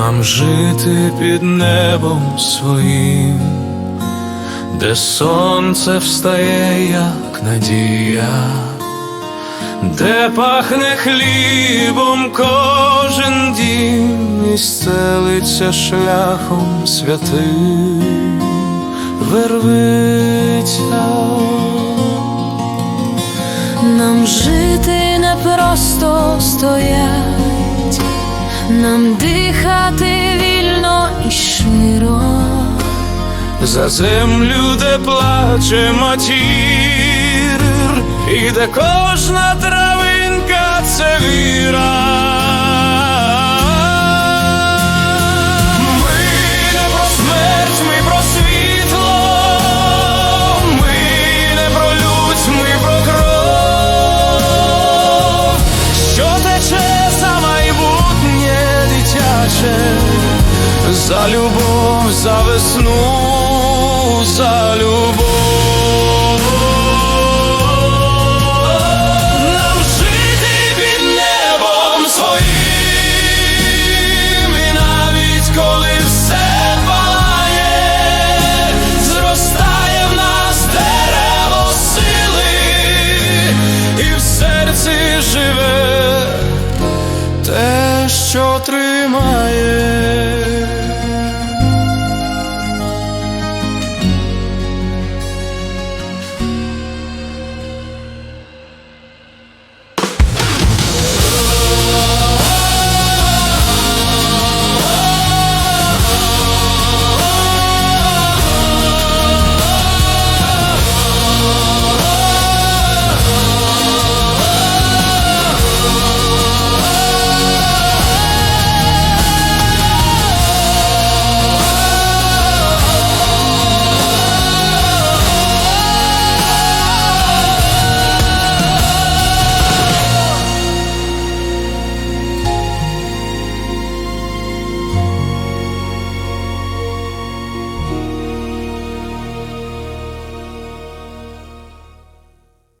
нам жити під небом своїм, де сонце встає, як надія, де пахне хлібом кожен дім і стелиться шляхом святим вервиця. Нам жити не просто стоять, нам дихати вільно і широ. За землю, де плаче матір, і де кожна травинка це віра. За любов, за весну, за любов. Нам під небом своїм, і навіть коли все палає, зростає в нас дерево сили, і в серці живе те, що тримає.